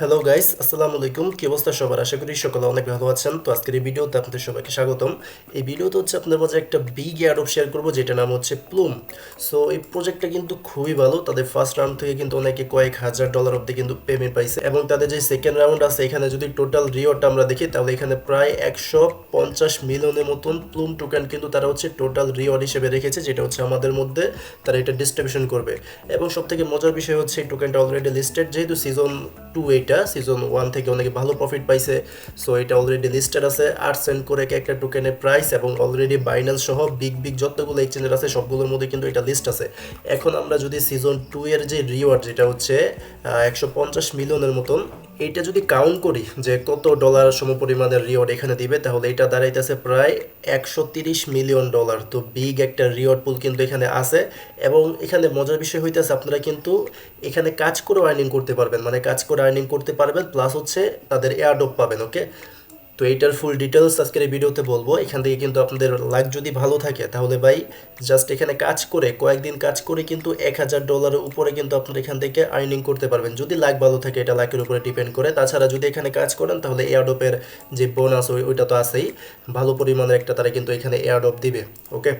Hello guys আসসালামু আলাইকুম কি অবস্থা সবার? আশা করি সকলে অনেক ভালো আছেন। তো আজকের এই ভিডিওতে আপনাদের সবাইকে স্বাগতম। এই ভিডিওতে হচ্ছে আপনাদের মাঝে একটা বিগ এয়ারডপ শেয়ার করব যেটা নাম হচ্ছে প্লুম সো এই প্রজেক্টটা কিন্তু খুবই ভালো। তাদের ফার্স্ট রাউন্ড থেকে কিন্তু অনেকে কয়েক হাজার ডলার অব্দি কিন্তু পেমেন্ট পাইছে। এবং তাদের যে সেকেন্ড রাউন্ড আছে, এখানে যদি টোটাল রিওয়ার্ডটা আমরা দেখি, তাহলে এখানে প্রায় একশো পঞ্চাশ মিলিয়নের মতন প্লুম টোকেন কিন্তু তারা হচ্ছে টোটাল রিওয়ার্ড হিসেবে রেখেছে, যেটা হচ্ছে আমাদের মধ্যে তারা এটা ডিস্ট্রিবিউশন করবে। এবং সব থেকে মজার বিষয় হচ্ছে, এই টোকেনটা অলরেডি লিস্টেড যেহেতু সিজন টু এইটা সিজন ওয়ান থেকে অনেকে ভালো প্রফিট পাইছে সো এটা অলরেডি লিস্টেড আছে আট সেন্ট করে এক একটা টোকেনের প্রাইস এবং অলরেডি বাইনাল সহ বিগ বিগ যতগুলো এক্সচেঞ্জার আছে, সবগুলোর মধ্যে কিন্তু এটা লিস্ট আছে। এখন আমরা যদি সিজন টু এর যে রিওয়ার্ড যেটা হচ্ছে একশো পঞ্চাশ মিলিয়নের মতন এইটা যদি কাউন্ট করি যে কত ডলার সমপরিমাণের রিওয়ার্ড এখানে দিবে, তাহলে এটা দাঁড়াইতেছে প্রায় একশো তিরিশ মিলিয়ন ডলার তো বিগ একটা রিওয়ার্ড পুল কিন্তু এখানে আছে। এবং এখানে মজার বিষয় হইতেছে, আপনারা কিন্তু এখানে কাজ করে আর্নিং করতে পারবেন। মানে কাজ করে আর্নিং করতে পারবেন প্লাস হচ্ছে তাদের এয়ারডপ পাবেন ওকে তো এইটার ফুল ডিটেলস আজকের এই ভিডিওতে বলব। এখান থেকে কিন্তু আপনাদের লাইক যদি ভালো থাকে, তাহলে ভাই জাস্ট এখানে কাজ করে, কয়েকদিন কাজ করে কিন্তু এক হাজার ডলারের উপরে কিন্তু আপনারা এখান থেকে আর্নিং করতে পারবেন। যদি লাগ ভালো থাকে, এটা লাকের উপরে ডিপেন্ড করে। তাছাড়া যদি এখানে কাজ করেন, তাহলে এয়ারডপের যে বোনাস ওই, ওইটা তো আছেই। ভালো পরিমাণের একটা তারা কিন্তু এখানে এয়ারডপ দিবে ওকে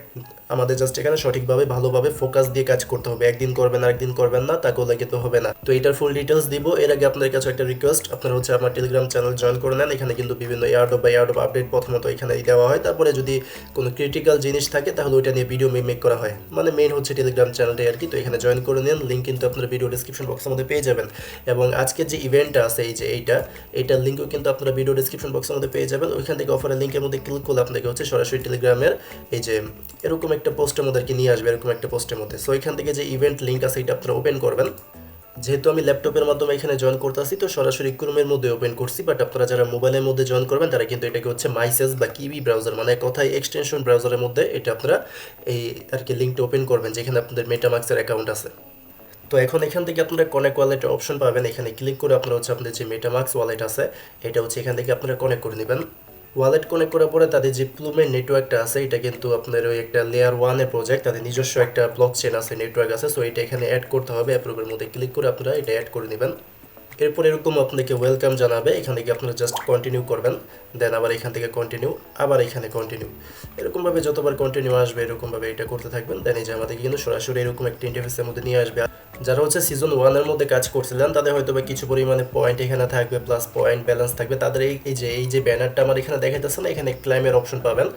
আমাদের জাস্ট এখানে সঠিকভাবে, ভালোভাবে ফোকাস দিয়ে কাজ করতে হবে। একদিন করবেন আর একদিন করবেন না তা করলে কিন্তু হবে না। তো এটার ফুল ডিটেলস দিব। এর আগে আপনাদের কাছে একটা রিকোয়েস্ট আপনারা হচ্ছে আমার টেলিগ্রাম চ্যানেল জয়েন করে নেন। এখানে কিন্তু বিভিন্ন এয়ারডপ বা এয়ারডপ আপডেট প্রথমত এখানে দেওয়া হয়। তারপরে যদি কোনো ক্রিটিক্যাল জিনিস থাকে, তাহলে ওইটা নিয়ে ভিডিও মেক করা হয়। মানে মেইন হচ্ছে টেলিগ্রাম চ্যানেলটাই আর কি তো এখানে জয়েন করে নেন। লিঙ্ক কিন্তু আপনারা ভিডিও ডিসক্রিপশন বক্সের মধ্যে পেয়ে যাবেন। এবং আজকের যে ইভেন্টটা আছে, এই যে এইটা এইটার লিঙ্কও কিন্তু আপনারা ভিডিও ডিসক্রিপশন বক্সের মধ্যে পেয়ে যাবেন। ওইখান থেকে অফারের লিঙ্কের মধ্যে ক্লিক করলে আপনাকে হচ্ছে সরাসরি টেলিগ্রামের এই যে এরকম একটা পোস্টের মধ্যে নিয়ে আসবে, এরকম একটা পোস্টের মধ্যে। সো এখান থেকে যে ইভেন্ট লিঙ্ক আছে, এটা আপনারা ওপেন করবেন। যেহেতু আমি ল্যাপটপের মাধ্যমে এখানে জয়েন করতেছি, তো সরাসরি ক্রোমের মধ্যে ওপেন করছি বাট আপনারা যারা মোবাইলের মধ্যে জয়েন করবেন, তারা কিন্তু এটাকে হচ্ছে মাইসেস বা কিবি ব্রাউজার মানে কথায় এক্সটেনশন ব্রাউজারের মধ্যে এটা আপনারা এই আর কি লিঙ্কটা ওপেন করবেন, যেখানে আপনাদের মেটামাক্সের অ্যাকাউন্ট আছে। তো এখন এখান থেকে আপনারা কনেক্ট ওয়ালেটের অপশন পাবেন। এখানে ক্লিক করে আপনারা হচ্ছে আপনাদের যে মেটামাক্স ওয়ালেট আছে, এটা হচ্ছে এখান থেকে আপনারা কনেক্ট করে নেবেন। ওয়ালেট কানেক্ট করার পরে তাদের যে প্লুমের নেটওয়ার্কটা আছে, এটা কিন্তু আপনার ওই একটা লেয়ার ওয়ানের প্রজেক্ট তাদের নিজস্ব একটা ব্লক চেন আছে নেটওয়ার্ক আছে সো এটা এখানে অ্যাড করতে হবে অ্যাপ্রুভের মধ্যে ক্লিক করে আপনারা এটা অ্যাড করে নেবেন। এরপর এরকম আপনাকে ওয়েলকাম জানাবে, এখান থেকে আপনারা জাস্ট কন্টিনিউ করবেন দেন আবার এখান থেকে কন্টিনিউ আবার এখানে কন্টিনিউ এরকমভাবে যতবার কন্টিনিউ আসবে, এরকমভাবে এটা করতে থাকবেন দেন এই যে আমাদেরকে কিন্তু সরাসরি এরকম একটা ইন্টারফেসের মধ্যে নিয়ে আসবে। যারা হচ্ছে সিজন ওয়ানের মধ্যে কাজ করছিলেন, তাদের হয়তো বা কিছু পরিমাণে পয়েন্ট এখানে থাকবে প্লাস পয়েন্ট ব্যালেন্স থাকবে। তাদের এই যে এই যে ব্যানারটা আমার এখানে দেখাইতেছে না, এখানে ক্লাইমের অপশন পাবেন।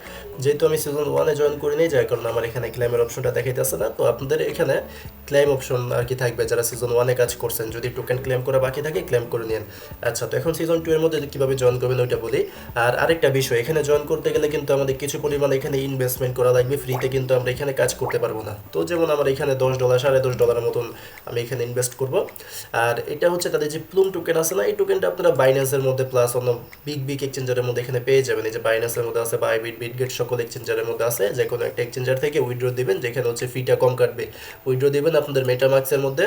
যেহেতু আমি সিজন ওয়ানে জয়েন করে নিই যার কারণে আমার এখানে ক্লাইমের অপশনটা দেখাইতেছে না, তো আপনাদের এখানে ক্লাইম অপশন আর কি থাকবে। যারা সিজন ওয়ানে কাজ করছেন, যদি টোকেন ক্লেম করা বাকি থাকে ক্লেম করে নিন আচ্ছা তো এখন সিজন টু এর মধ্যে কীভাবে জয়েন করবেন ওইটা বলি। আর আরেকটা বিষয়, এখানে জয়েন করতে গেলে কিন্তু আমাদের কিছু পরিমাণ এখানে ইনভেস্টমেন্ট করা লাগবে ফ্রিতে কিন্তু আমরা এখানে কাজ করতে পারব না। তো যেমন আমার এখানে দশ ডলার সাড়ে দশ ডলারের মতন আমি এখানে ইনভেস্ট করব। আর এটা হচ্ছে তাদের যে প্লুম টোকেন আছে না, এই টোকেনটা আপনারা বাইন্যান্সের মধ্যে প্লাস অন্য বিগ বিগ এক্সচেঞ্জারের মধ্যে এখানে পেয়ে যাবেন। এই যে বাইন্যান্সের মধ্যে আছে বাইবিট বিটগেট সকল এক্সচেঞ্জারের মধ্যে আছে, যে কোনো একটা এক্সচেঞ্জার থেকে উইড্রো দিবেন, যেখানে হচ্ছে ফিটা কম কাটবে। উইড্রো দিবেন আপনাদের মেটামার্কসের মধ্যে।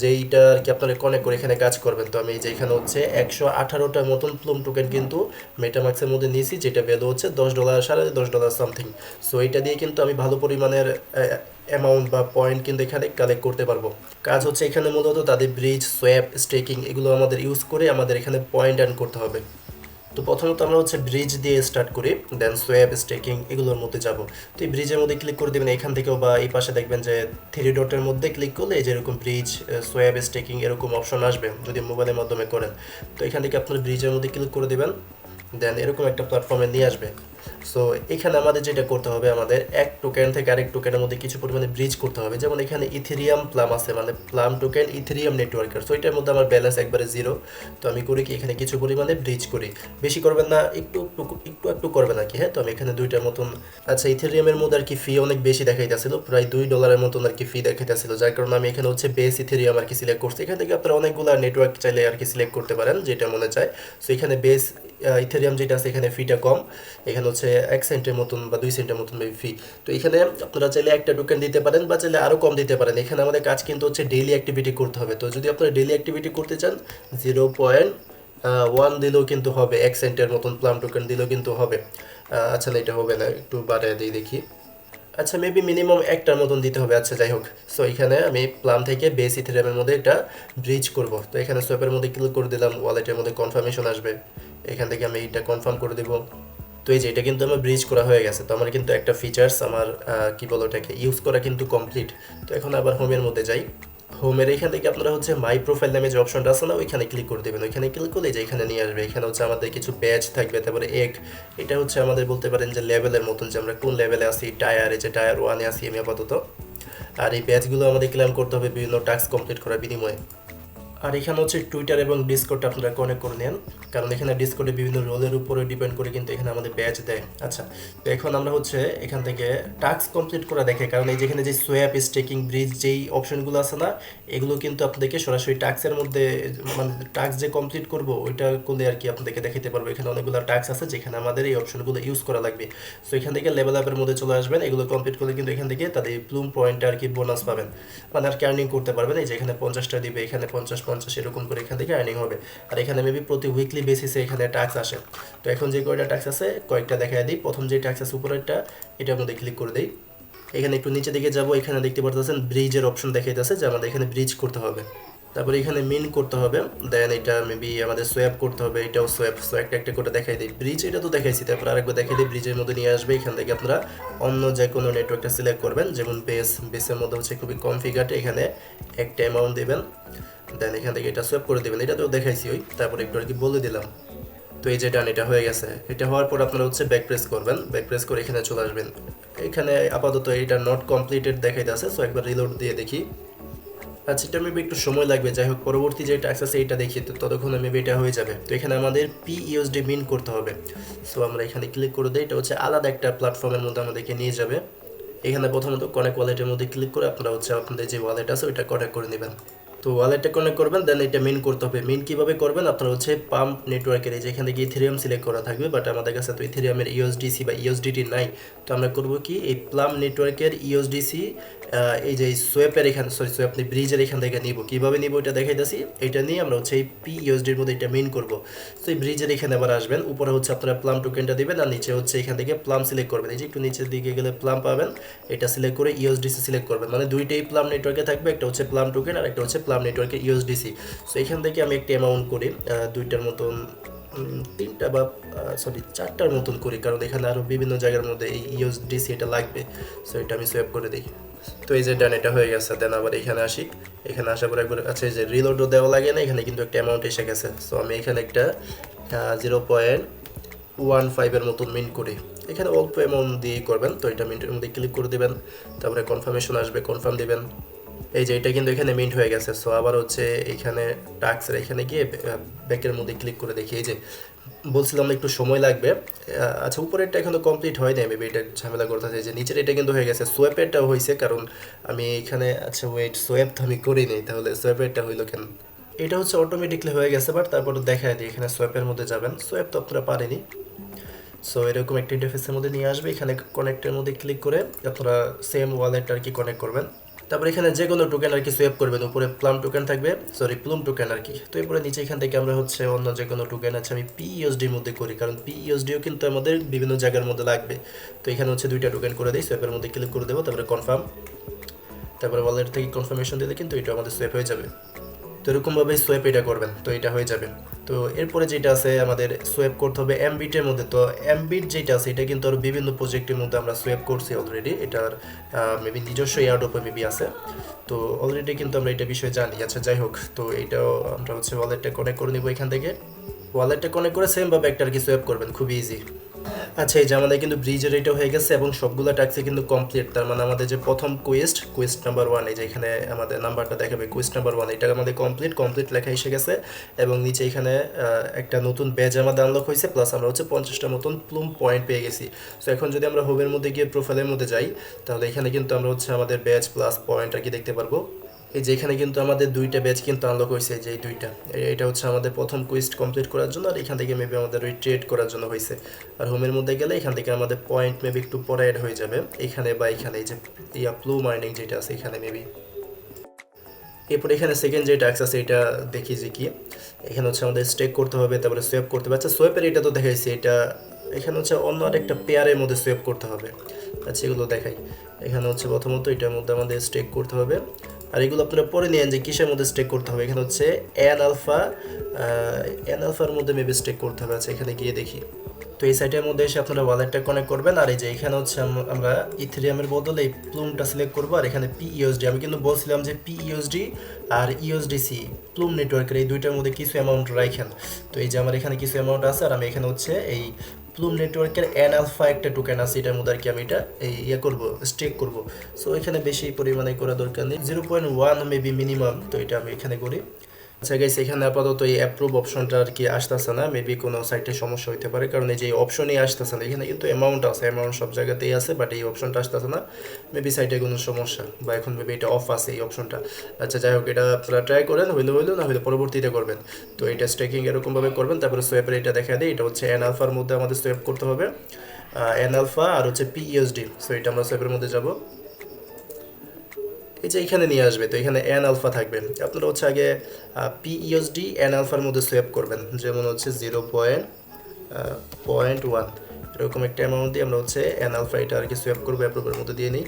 যেইটা আর কি আপনারা কনেক্ট করে এখানে কাজ করবেন। তো আমি যে এখানে হচ্ছে একশো আঠারোটার মতন প্লুম টোকেন কিন্তু মেটামাক্সের মধ্যে নিয়েছি, যেটা ভ্যালু হচ্ছে দশ ডলার সাড়ে দশ ডলার সামথিং সো এটা দিয়ে কিন্তু আমি ভালো পরিমাণের অ্যামাউন্ট বা পয়েন্ট কিন্তু এখানে কালেক্ট করতে পারব। কাজ হচ্ছে এখানে মূলত তাদের ব্রিজ সোয়াপ স্টেকিং এগুলো আমাদের ইউজ করে আমাদের এখানে পয়েন্ট আর্ন করতে হবে। তো প্রথমত আমরা হচ্ছে ব্রিজ দিয়ে স্টার্ট করি দেন সোয়াব স্টেকিং এগুলোর মধ্যে যাব। তো এই ব্রিজের মধ্যে ক্লিক করে দেবেন, এখান থেকেও বা এই পাশে দেখবেন যে থ্রি ডটের মধ্যে ক্লিক করলে এই যে এরকম ব্রিজ সোয়াব স্টেকিং এরকম অপশন আসবে যদি মোবাইলের মাধ্যমে করেন। তো এখান থেকে আপনার ব্রিজের মধ্যে ক্লিক করে দেবেন দেন এরকম একটা প্ল্যাটফর্মে নিয়ে আসবে। সো এখানে আমাদের যেটা করতে হবে, আমাদের এক টোকেন থেকে আরেক টোকেনের মধ্যে কিছু পরিমাণে ব্রিজ করতে হবে। যেমন এখানে ইথেরিয়াম প্লাম আছে মানে প্লাম টোকেন ইথেরিয়াম নেটওয়ার্কের সো এটার মধ্যে আমার ব্যালেন্স একবারে জিরো তো আমি করি কি, এখানে কিছু পরিমাণে ব্রিজ করি। বেশি করবেন না, একটু একটু একটু করবেন আর কি হ্যাঁ? তো আমি এখানে দুইটার মতন আচ্ছা ইথেরিয়ামের মধ্যে আর কি ফি অনেক বেশি দেখাইতেছিল, প্রায় দুই ডলারের মতন আর কি ফি দেখাইতেছিল। যার কারণে আমি এখানে হচ্ছে বেস ইথেরিয়াম আর কি সিলেক্ট করছি। এখান থেকে আপনারা অনেকগুলো নেটওয়ার্ক চাইলে আর কি সিলেক্ট করতে পারেন, যেটা মনে চায়। সো এখানে বেস ইথেরিয়াম যেটা আছে, এখানে ফিটা কম। এখানে হচ্ছে এক সেন্টের মতন বা দুই সেন্টের মতন ফি তো এখানে আপনারা চাইলে একটা টোকেন দিতে পারেন বা চাইলে আরও কম দিতে পারেন। এখানে আমাদের কাজ কিন্তু হচ্ছে ডেইলি অ্যাক্টিভিটি করতে হবে। তো যদি আপনারা ডেইলি অ্যাক্টিভিটি করতে চান জিরো পয়েন্ট ওয়ান দিলেও কিন্তু হবে। এক সেন্টের মতন প্লাম টোকেন দিলেও কিন্তু হবে। আচ্ছা এটা হবে না, একটু বাড়ায় দিই দেখি। আচ্ছা মেবি মিনিমাম একটার মতন দিতে হবে। আচ্ছা যাই হোক। সো এখানে আমি প্লাম থেকে বেস ইথেরিয়ামের মধ্যে এটা ব্রিজ করব। তো এখানে সোয়েপের মধ্যে ক্লিক করে দিলাম ওয়ালেটের মধ্যে কনফার্মেশন আসবে। এখান থেকে আমি এটা কনফার্ম করে দেবো। তো এই যে এটা কিন্তু আমার ব্রিজ করা হয়ে গেছে। তো আমার কিন্তু একটা ফিচার্স আমার কি বলো ওটাকে ইউজ করা কিন্তু কমপ্লিট তো এখন আবার হোমের মধ্যে যাই। হোমের এখান থেকে আপনারা হচ্ছে মাই প্রোফাইল নামে যে অপশনটা আছে না, ওইখানে ক্লিক করে দেবেন। ওইখানে ক্লিক করলে যে এখানে নিয়ে আসবে। এখানে হচ্ছে আমাদের কিছু ব্যাচ থাকবে, তারপরে এক এটা হচ্ছে আমাদের বলতে পারেন যে লেভেলের মতন যে আমরা কোন লেভেলে আছি টায়ার যে টায়ার ওয়ানে আছি আমি আপাতত। আর এই ব্যাচগুলো আমাদের ক্লেম করতে হবে বিভিন্ন টাস্ক কমপ্লিট করার বিনিময়ে। আর এখানে হচ্ছে টুইটার এবং ডিসকোডটা আপনারা কানেক্ট করে নেন। কারণ এখানে ডিসকোডে বিভিন্ন রোলের উপরে ডিপেন্ড করে কিন্তু এখানে আমাদের ব্যাচ দেয়। আচ্ছা তো এখন আমরা হচ্ছে এখান থেকে টাস্ক কমপ্লিট করা দেখে, কারণ এই যেখানে যে সোয়াপ স্টেকিং ব্রিজ যেই অপশনগুলো আছে না, এগুলো কিন্তু আপনাদেরকে সরাসরি টাস্কের মধ্যে মানে টাস্ক যে কমপ্লিট করব, ওইটা করলে আর কি আপনাদেরকে দেখাতে পারব। এখানে অনেকগুলো টাস্ক আছে যেখানে আমাদের এই অপশনগুলো ইউজ করা লাগবে। সো এখান থেকে লেভেল আপের মধ্যে চলে আসবেন, এগুলো কমপ্লিট করলে কিন্তু এখান থেকে তাদের প্লুম পয়েন্ট আর কি বোনাস পাবেন। মানে আর কি আর্নিং করতে পারবেন। এই যে এখানে পঞ্চাশটা দিবে, এখানে পঞ্চাশ পঞ্চাশ এরকম করে এখান থেকে আর্নিং হবে। আর এখানে মেবি প্রতি উইকলি বেসিসে এখানে ট্যাক্স আসে। তো এখন যে কয়টা ট্যাক্স আছে, কয়েকটা দেখাই দিই। প্রথম যে ট্যাক্স আছে উপরেরটা, এটার মধ্যে ক্লিক করে দিই। এখানে একটু নিচে দিকে যাব, এখানে দেখতে পারতেছেন ব্রিজের অপশন দেখাইতেছে, যে আমাদের এখানে ব্রিজ করতে হবে। তারপরে এখানে মিন করতে হবে। দেন এটা মেবি আমাদের সোয়াপ করতে হবে, এটাও সোয়াপ সো একটা একটা করে দেখাই দিই। ব্রিজ এটা তো দেখাইছি, তারপর আরেকবার দেখাই দিই ব্রিজের মধ্যে নিয়ে আসবে। এখান থেকে আপনারা অন্য যে কোনো নেটওয়ার্কটা সিলেক্ট করবেন। যেমন বেস বেসের মধ্যে হচ্ছে খুবই কম ফিগারটা এখানে একটা অ্যামাউন্ট দেবেন। দেন এখান থেকে এটা সোয়াপ করে দেবেন। এটা তো দেখাইছি ওই, তারপর একটু আর কি বলে দিলাম। তো এই যে ডান এটা হয়ে গেছে। এটা হওয়ার পর আপনারা হচ্ছে ব্যাক প্রেস করবেন। ব্যাক প্রেস করে এখানে চলে আসবেন। এখানে আপাতত এটা নট কমপ্লিটেড দেখাইতে আছে সো একবার রিলোড দিয়ে দেখি। আচ্ছা এটা মেবি একটু সময় লাগবে। যাই হোক, পরবর্তী যে ট্যাক্স আছে এটা দেখি। তো ততক্ষণে মেবি এটা হয়ে যাবে। তো এখানে আমাদের পি ইউএসডি মিন করতে হবে। সো আমরা এখানে ক্লিক করে দিই। এটা হচ্ছে আলাদা একটা প্ল্যাটফর্মের মধ্যে আমাদেরকে নিয়ে যাবে। এখানে প্রথমত কনেক্ট ওয়ালেটের মধ্যে ক্লিক করে আপনারা হচ্ছে আপনাদের যে ওয়ালেট আছে, ওইটা কনেক্ট করে নেবেন। তো ওয়ালেটটা কানেক্ট করবেন দেন এটা মেন করতে হবে। মেন কীভাবে করবেন? আপনার হচ্ছে পাম্প নেটওয়ার্কের এই যেখানে গিয়ে ইথেরিয়াম সিলেক্ট করা থাকবে বাট আমাদের কাছে তো ইথেরিয়ামের ইউএসডিসি বা ইউএসডিটি নাই। তো আমরা করব কি? এই প্লাম নেটওয়ার্কের ইউএসডিসি এই যে সোয়েপের এখানে সরি সোয়েপ ব্রিজের এখান থেকে নিব। কীভাবে নিব এটা দেখাইতেছি। এটা নিয়ে আমরা হচ্ছে এই পি ইউএসডির মধ্যে এটা মেন করব। তো এই ব্রিজের এখানে আবার আসবেন। উপরে হচ্ছে আপনারা প্লাম টোকেনটা দিবেন আর নিচে হচ্ছে এখান থেকে প্লাম সিলেক্ট করবেন। এই যে একটু নিচের দিকে গেলে প্লাম পাবেন। এটা সিলেক্ট করে ইউএসডিসি সিলেক্ট করবেন। মানে দুইটাই প্লাম নেটওয়ার্কে থাকবে। একটা হচ্ছে প্লাম টোকেন আর একটা হচ্ছে প্লাম নেটওয়ার্কের ইউএসডিসি সো এখান থেকে আমি একটা অ্যামাউন্ট করি দুইটার মতন তিনটা বা সরি চারটার মতন করি। কারণ এখানে আরও বিভিন্ন জায়গার মধ্যে এই ইউএসডিসি এটা লাগবে। সো এটা আমি সোয়াপ করে দিই। তো এই যে ডান এটা হয়ে গেছে দেন আবার এখানে আসি। এখানে আসার পর একবার এই যে রিলোডও দেওয়া লাগে না, এখানে কিন্তু একটা অ্যামাউন্ট এসে গেছে। সো আমি এখানে একটা জিরো পয়েন্ট ওয়ান ফাইভের মতন মিন্ট করি। এখানে অল্প অ্যামাউন্ট দিয়ে করবেন, তো এটা মিন্টের মধ্যে ক্লিক করে দিবেন, তারপরে কনফার্মেশন আসবে কনফার্ম দিবেন। এই যে এটা কিন্তু এখানে মিন্ট হয়ে গেছে। সো আবার হচ্ছে এখানে টাক্সের এখানে গিয়ে ব্যাকের মধ্যে ক্লিক করে দেখি। এই যে বলছিলাম একটু সময় লাগবে। আচ্ছা উপরেরটা এখনও কমপ্লিট হয় নাই মেবি এটা ঝামেলা করতে আছে যে নিচের এটা কিন্তু হয়ে গেছে। সোয়েপেরটা হয়েছে, কারণ আমি এখানে আচ্ছা ওয়েট সোয়েপ তো আমি করি নাই, তাহলে সোয়েপেরটা হইল কেন? এটা হচ্ছে অটোমেটিকলি হয়ে গেছে বাট তারপর দেখায় দিই, এখানে সোয়েপের মধ্যে যাবেন। সোয়েপ তো আপনারা পারেনি সো এরকম একটা ইন্টারফেসের মধ্যে নিয়ে আসবে, এখানে কানেক্টের মধ্যে ক্লিক করে আপনারা সেম ওয়ালেটটা আর কি কানেক্ট করবেন। তারপর এখানে যে কোনো টোকেন আর কি সোয়েপ করবেন, উপরে প্লাম টোকেন থাকবে সরি প্লুম টোকেন আর কি। তো এরপরে নিচে এখান থেকে আমরা হচ্ছে অন্য যে কোনো টোকেন আছে আমি পি ইউএসডির মধ্যে করি, কারণ পিইএসডিও কিন্তু আমাদের বিভিন্ন জায়গার মধ্যে লাগবে। তো এখানে হচ্ছে দুইটা টোকেন করে দিই সোয়েপের মধ্যে ক্লিক করে দেবো, তারপরে কনফার্ম তারপরে ওয়ালেট থেকে কনফার্মেশন দিলে কিন্তু এটা আমাদের সোয়েপ হয়ে যাবে। তো এরকমভাবে সোয়েপ এটা করবেন, তো এটা হয়ে যাবে। তো এরপরে যেটা আছে, আমাদের সোয়েপ করতে হবে এমবিটের মধ্যে। তো এমবিট যেটা আছে, এটা কিন্তু আরও বিভিন্ন প্রজেক্টের মধ্যে আমরা সোয়েপ করছি অলরেডি এটার মেবি নিজস্ব এয়ারডোপে মেবি আছে। তো অলরেডি কিন্তু আমরা এটা বিষয়ে জানি। আচ্ছা যাই হোক, তো এটাও আমরা হচ্ছে ওয়ালেটটা কানেক্ট করে নিব এখান থেকে। ওয়ালেটটা কানেক্ট করে সেমভাবে একটা আর কি সোয়েপ করবেন, খুবই ইজি আচ্ছা এই যে আমাদের কিন্তু ব্রিজের এটা হয়ে গেছে এবং সবগুলো ট্যাক্সে কিন্তু কমপ্লিট তার মানে আমাদের যে প্রথম কোয়েস্ট কোয়েস্ট নাম্বার ওয়ান এই যে এখানে আমাদের নাম্বারটা দেখাবে কোয়েস্ট নাম্বার ওয়ান এটা আমাদের কমপ্লিট কমপ্লিট লেখা এসে গেছে। এবং নিচে এখানে একটা নতুন ব্যাজ আমাদের আনলক হয়েছে প্লাস আমরা হচ্ছে পঞ্চাশটা মতন প্লুম পয়েন্ট পেয়ে গেছি। তো এখন যদি আমরা হোমের মধ্যে গিয়ে প্রোফাইলের মধ্যে যাই, তাহলে এখানে কিন্তু আমরা হচ্ছে আমাদের ব্যাচ প্লাস পয়েন্ট আর কি দেখতে পারব। এই যে এখানে কিন্তু আমাদের দুইটা ব্যাচ কিন্তু আনলক হয়েছে যে এই দুইটা। এটা হচ্ছে আমাদের প্রথম কুইস্ট কমপ্লিট করার জন্য, আর এখান থেকে মেবি আমাদের ওই ট্রেড করার জন্য হয়েছে। আর হোমের মধ্যে গেলে এখান থেকে আমাদের পয়েন্ট মেবি একটু পরে অ্যাড হয়ে যাবে। এখানে বা এখানে এই যে ইয়া প্লু মাইনিং যেটা আছে, এখানে মেবি এরপর এখানে সেকেন্ড যে ট্যাক্স আছে, এটা দেখি যে কি। এখানে হচ্ছে আমাদের স্টেক করতে হবে, তারপরে সোয়েপ করতে হবে। আচ্ছা সোয়েপের এটা তো দেখাইছি, এটা এখানে হচ্ছে অন্য আরেকটা পেয়ারের মধ্যে সোয়েপ করতে হবে। আচ্ছা এগুলো দেখাই। এখানে হচ্ছে প্রথমত এটার মধ্যে আমাদের স্টেক করতে হবে। আর এগুলো আপনারা পরে নিয়েন যে কিসের মধ্যে স্টেক করতে হবে। এখানে হচ্ছে এন আলফা এন আলফার মধ্যে মেবি স্টেক করতে হবে। আচ্ছা এখানে গিয়ে দেখি। তো এই সাইটের মধ্যে এসে আপনারা ওয়ালেটটা কানেক্ট করবেন। আর এই যে এখানে হচ্ছে আম- আমরা ইথেরিয়ামের বদলে এই প্লুমটা সিলেক্ট করব। আর এখানে পি ইউএসডি আমি কিন্তু বলছিলাম যে পি ইউএসডি আর ইউএসডিসি প্লুম নেটওয়ার্কের এই দুইটার মধ্যে কিছু অ্যামাউন্ট রাখেন তো এই যে আমার এখানে কিছু অ্যামাউন্ট আছে আর আমি এখানে হচ্ছে এই প্লুম নেটওয়ার্কের এন আলফা একটা টোকেন আছে, এটার মধ্যে আর কি আমি এটা, এই ইয়ে করব স্টেক করব। সো এখানে বেশি পরিমাণে করা দরকার নেই। Zero point one maybe minimum তো এটা আমি এখানে করি। আচ্ছা গাইস এখানে আপাতত এই অ্যাপ্রুভ অপশনটা আর কি আসতেছে না। মেবি কোনো সাইটে সমস্যা হইতে পারে, কারণ এই যে অপশনই আসতেছে না। এখানে কিন্তু অ্যামাউন্ট আছে অ্যামাউন্ট সব জায়গাতেই আছে বাট এই অপশনটা আসতেছে না। মেবি সাইটে কোনো সমস্যা, বা এখন মেবি এটা অফ আছে এই অপশনটা আচ্ছা যাই হোক, এটা আপনারা ট্রাই করেন, হইলে হইল, না হইলে পরবর্তীতে করবেন। তো এটা স্টেকিং এরকমভাবে করবেন, তারপরে সোয়েপের এটা দেখা দেয় এটা হচ্ছে এন আলফার মধ্যে আমাদের সোয়েপ করতে হবে। এন আলফা আর হচ্ছে পিইএসডি সো এটা আমরা সোয়েপের মধ্যে যাব। এই যে এখানে নিয়ে আসবে, তো এখানে এন আলফা থাকবে। আপনারা হচ্ছে আগে পিইএসডি এন আলফার মধ্যে সোয়েপ করবেন। যেমন হচ্ছে জিরো পয়েন্ট পয়েন্ট ওয়ান এরকম একটা অ্যামাউন্ট দিয়ে আমরা হচ্ছে এন আলফা এটা আর কি সোয়েপ করব অ্যাপ্রুভের মধ্যে দিয়ে নিই।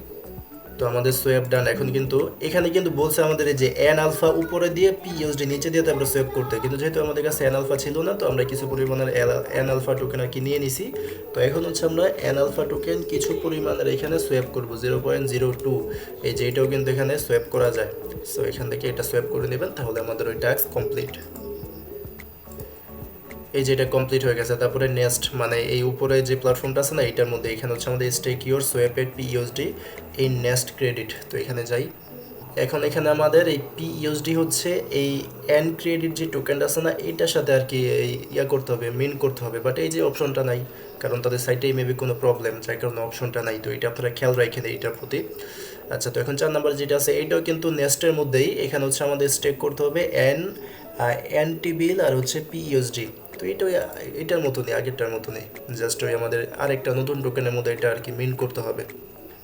তো আমাদের সোয়েব ডান। এখন কিন্তু এখানে কিন্তু বলছে আমাদের যে এন আলফা উপরে দিয়ে পিইউএসডি নিচে দিয়ে তারপরে সোয়েপ করতে কিন্তু যেহেতু আমাদের কাছে এন আলফা ছিল না, তো আমরা কিছু পরিমাণের এন আলফা টোকেন আর কি নিয়ে নিছি। তো এখন হচ্ছে আমরা এন আলফা টোকেন কিছু পরিমাণের এখানে সোয়েপ করব জিরো পয়েন্ট জিরো টু এই যে এটাও কিন্তু এখানে সোয়েব করা যায়। সো এখান থেকে এটা সোয়েব করে নেবেন, তাহলে আমাদের ওই টাস্ক কমপ্লিট এই যে এটা কমপ্লিট হয়ে গেছে, তারপরে নেক্সট মানে এই উপরে যে প্ল্যাটফর্মটা আছে না এটার মধ্যে এখানে হচ্ছে আমাদের স্টেক ইউর সোয়েপেড পিইউএসডি এই নেক্সট ক্রেডিট তো এখানে যাই। এখন এখানে আমাদের এই পিইউএসডি হচ্ছে এই এন ক্রেডিট যে টোকেনটা আছে না এটার সাথে আর কি এই ইয়া করতে হবে মিন করতে হবে। বাট এই যে অপশনটা নাই, কারণ তাদের সাইটেই মেবি কোনো প্রবলেম যার কারণে অপশনটা নাই, তো এটা আপনারা খেয়াল রাখেন এইটার প্রতি। আচ্ছা তো এখন চার নাম্বার যেটা আছে, এইটাও কিন্তু নেক্সটের মধ্যেই, এখানে হচ্ছে আমাদের স্টেক করতে হবে এন এন টি বিল আর হচ্ছে পিইউএসডি তো এটা ওই- এটার মতনই, আগেরটার মতনই। জাস্ট ওই আমাদের আরেকটা নতুন টোকেনের মধ্যে এটা আর কি মিন করতে হবে।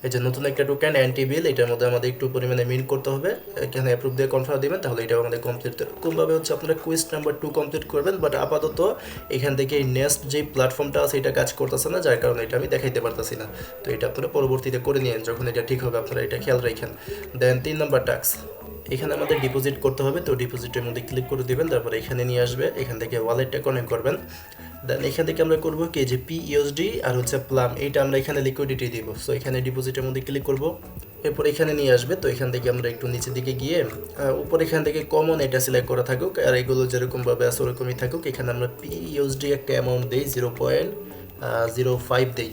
এই যে নতুন একটা টোকেন অ্যান্টি বিল এটার মধ্যে আমাদের একটু পরিমাণে মিন করতে হবে। এখানে অ্যাপ্রুভ দিয়ে কনফার্ম দিবেন, তাহলে এটাও আমাদের কমপ্লিট কোনভাবে হচ্ছে আপনারা কুইজ নাম্বার টু কমপ্লিট করবেন বাট আপাতত এখান থেকে এই নেক্সট যে প্ল্যাটফর্মটা আছে, এটা কাজ করতেছে না, যার কারণে এটা আমি দেখাইতে পারতেছি না। তো এটা আপনারা পরবর্তীতে করে নিন যখন এটা ঠিক হবে, আপনারা এটা খেয়াল রাখেন। দেন তিন নাম্বার টাস্ক এখানে আমাদের ডিপোজিট করতে হবে, তো ডিপোজিটের মধ্যে ক্লিক করে দিবেন, তারপর এখানে নিয়ে আসবে, এখান থেকে ওয়ালেটটা কানেক্ট করবেন। দেন এখান থেকে আমরা করব কি, যে পি ইউএসডি আর হচ্ছে প্লাম এইটা আমরা এখানে লিকুইডিটি দিব। সো এখানে ডিপোজিটের মধ্যে ক্লিক করব, এরপর এখানে নিয়ে আসবে, তো এখান থেকে আমরা একটু নিচের দিকে গিয়ে উপর এখান থেকে কমন এটা সিলেক্ট করা থাকুক, আর এগুলো যেরকমভাবে আছে ওরকমই থাকুক। এখানে আমরা পি ইউএসডি একটা অ্যামাউন্ট দিই জিরো পয়েন্ট জিরো ফাইভ দিই।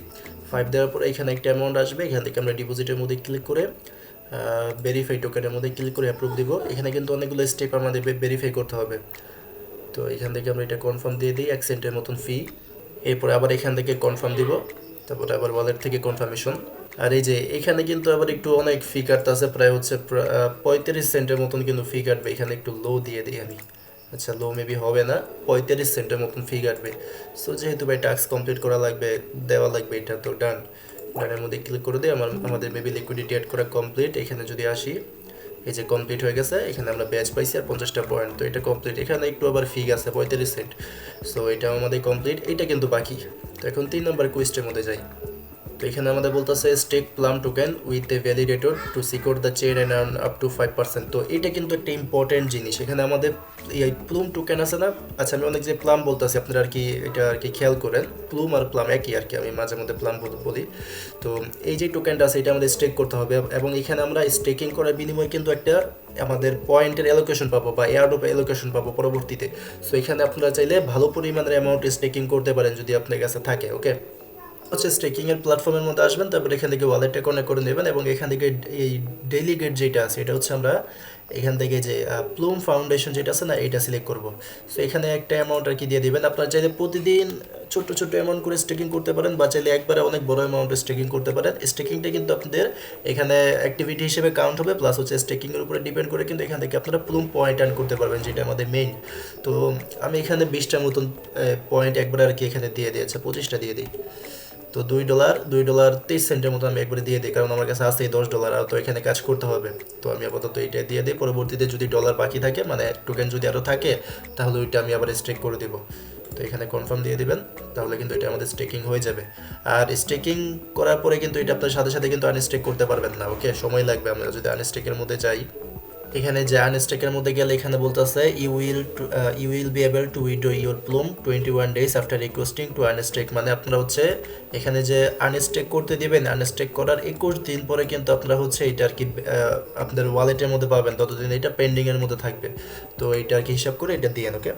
ফাইভ দেওয়ার পর এখানে একটা অ্যামাউন্ট আসবে, এখান থেকে আমরা ডিপোজিটের মধ্যে ক্লিক করে ভেরিফাই টোকেনের মধ্যে ক্লিক করে অ্যাপ্রুভ দিব। এখানে কিন্তু অনেকগুলো স্টেপ আমাদের ভেরিফাই করতে হবে। তো এখান থেকে আমরা এটা কনফার্ম দিয়ে দিই এক সেন্টের মতন ফি এরপরে আবার এখান থেকে কনফার্ম দিব, তারপরে আবার ওয়ালেট থেকে কনফার্মেশন আর এই যে এখানে কিন্তু আবার একটু অনেক ফি কাটতে আছে, প্রায় হচ্ছে পঁয়ত্রিশ সেন্টের মতন কিন্তু ফি কাটবে। এখানে একটু লো দিয়ে দিই আমি। আচ্ছা লো মেবি হবে না, পঁয়ত্রিশ সেন্টের মতন ফি কাটবে। সো যেহেতু ভাই টাস্ক কমপ্লিট করা লাগবে, দেওয়া লাগবে, এটা তো ডান ডানের মধ্যে ক্লিক করে দিই আমার, আমাদের মেবি লিকুইডিটি অ্যাড করা কমপ্লিট এখানে যদি আসি, এই যে কমপ্লিট হয়ে গেছে, এখানে আমরা ব্যাচ পাইছি আর পঞ্চাশটা পয়েন্ট তো এটা কমপ্লিট এখানে একটু আবার ফি আছে পঁয়তাল্লিশ সেন্ট সো এটা আমাদের কমপ্লিট এটা কিন্তু বাকি, তো এখন তিন নম্বর কুইস্টের মধ্যে যাই। তো এখানে আমাদের বলতেছে stake Plume token with a validator to secure the chain and earn up to five percent তো এটা কিন্তু একটা ইম্পর্টেন্ট জিনিস। এখানে আমাদের এই প্লুম টোকেন আছে না? আচ্ছা আমি অনেক যে প্লাম বলতেছি, আপনারা আর কি এটা আর কি খেয়াল করেন। প্লুম আর প্লাম একই আর কি, আমি মাঝে মধ্যে প্লাম বলি তো এই যে টোকেনটা আছে, এটা আমাদের স্টেক করতে হবে এবং এখানে আমরা স্টেকিং করার বিনিময়ে কিন্তু একটা আমাদের পয়েন্টের অ্যালোকেশন পাবো বা এয়ারডোপ অ্যালোকেশন পাবো পরবর্তীতে। সো এখানে আপনারা চাইলে ভালো পরিমাণের অ্যামাউন্ট স্টেকিং করতে পারেন যদি আপনার কাছে থাকে ওকে হচ্ছে স্টেকিং এর প্ল্যাটফর্মের মধ্যে আসবেন, তারপর এখান থেকে ওয়ালেটটা কানেক্ট করে নেবেন এবং এখান থেকে এই ডেলিগেট যেটা আছে, এটা হচ্ছে আমরা এখান থেকে যে প্লুম ফাউন্ডেশন যেটা আছে না, এটা সিলেক্ট করব। সো এখানে একটা অ্যামাউন্ট আর কি দিয়ে দিবেন। আপনারা চাইলে প্রতিদিন ছোট্ট ছোট্ট অ্যামাউন্ট করে স্টেকিং করতে পারেন বা চাইলে একবারে অনেক বড় অ্যামাউন্টে স্টেকিং করতে পারেন। স্টেকিংটা কিন্তু আপনাদের এখানে অ্যাক্টিভিটি হিসেবে কাউন্ট হবে প্লাস হচ্ছে স্টেকিংয়ের উপরে ডিপেন্ড করে কিন্তু এখান থেকে আপনারা প্লুম পয়েন্ট আর্ন করতে পারবেন, যেটা আমাদের মেইন তো, আমি এখানে বিশটার মতন পয়েন্ট একবারে আর কি এখানে দিয়ে দিয়েছে, পঁচিশটা দিয়ে দিই। তো দুই ডলার দুই ডলার তেইশ সেন্টের মতো আমি একবারে দিয়ে দিই, কারণ আমার কাছে আছে দশ ডলার, আর তো এখানে কাজ করতে হবে। তো আমি আপাতত এইটা দিয়ে দিই, পরবর্তীতে যদি ডলার বাকি থাকে মানে টোকেন যদি আরও থাকে, তাহলে ওইটা আমি আবার স্ট্রেক করে দিব। তো এখানে কনফার্ম দিয়ে দিবেন, তাহলে কিন্তু এটা আমাদের স্টেকিং হয়ে যাবে। আর স্টেকিং করার পরে কিন্তু এটা আপনার সাথে সাথে কিন্তু আনস্টেক করতে পারবেন না ওকে সময় লাগবে, আমরা যদি আনস্টেকের মধ্যে যাই। এখানে যে আনস্টেকের মধ্যে গেলে এখানে বলতেছে you will you will be able to withdraw your Plume twenty one days after requesting to unstake মানে আপনারা হচ্ছে এখানে যে আনস্টেক করতে দিবেন আনস্টেক করার একুশ দিন পরে কিন্তু আপনারা হচ্ছে এটা আর কি আপনাদের ওয়ালেটের মধ্যে পাবেন, ততদিন এটা পেন্ডিংয়ের মধ্যে থাকবে। তো এটা আর কি হিসাব করে এটা দিয়ে ওকে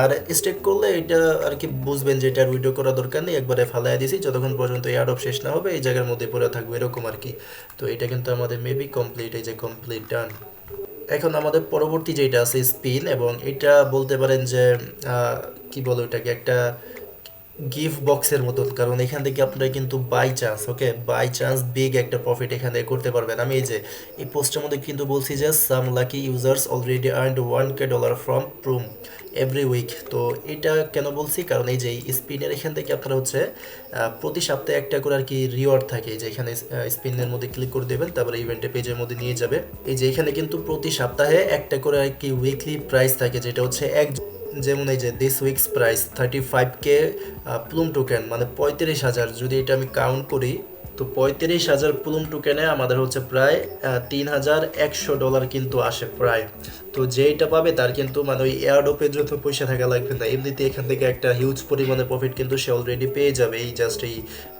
আর স্টেক করলে এটা আর কি বুঝবেন যে এটা উইডো করা দরকার নেই, একবারে ফালাই দিয়েছি যতক্ষণ পর্যন্ত এই অফ শেষ না হবে, এই জায়গার মধ্যে পড়ে থাকবে, এরকম আর কি। তো এটা কিন্তু আমাদের মেবি কমপ্লিট এই যে কমপ্লিট ডান এখন আমাদের পরবর্তী যেটা আছে স্পিল এবং এটা বলতে পারেন যে কি বলো এটাকে একটা গিফট বক্সের মতন কারণ এখান থেকে আপনারা কিন্তু by chance okay by chance big একটা প্রফিট এখান থেকে করতে পারবেন। আমি এই যে, এই পোস্টের মধ্যে কিন্তু বলছি যে some lucky users already earn one K dollar from Plume every week তো এটা কেন বলছি? কারণ এই যে স্পিনের এখান থেকে আপনারা হচ্ছে প্রতি সপ্তাহে একটা করে আর কি রিওয়ার্ড থাকে। যে, এখানে স্পিনের মধ্যে ক্লিক করে দেবেন, তারপরে ইভেন্টে পেজের মধ্যে নিয়ে যাবে। এই যে, এখানে কিন্তু প্রতি সপ্তাহে একটা করে আর কি উইকলি প্রাইস থাকে, যেটা হচ্ছে এক যেমন এই যে this week's price thirty five K Plume token মানে পঁয়ত্রিশ হাজার। যদি এটা আমি কাউন্ট করি, তো পঁয়ত্রিশ হাজার প্লুম টোকেনে আমাদের হচ্ছে প্রায় তিন হাজার একশো ডলার কিন্তু আসে প্রায়। তো যেইটা পাবে তার কিন্তু মানে ওই এয়ারডোপের জন্য পয়সা থাকা লাগবে না এমনিতে এখান থেকে একটা হিউজ পরিমাণে প্রফিট কিন্তু সে অলরেডি পেয়ে যাবে। এই জাস্ট এই,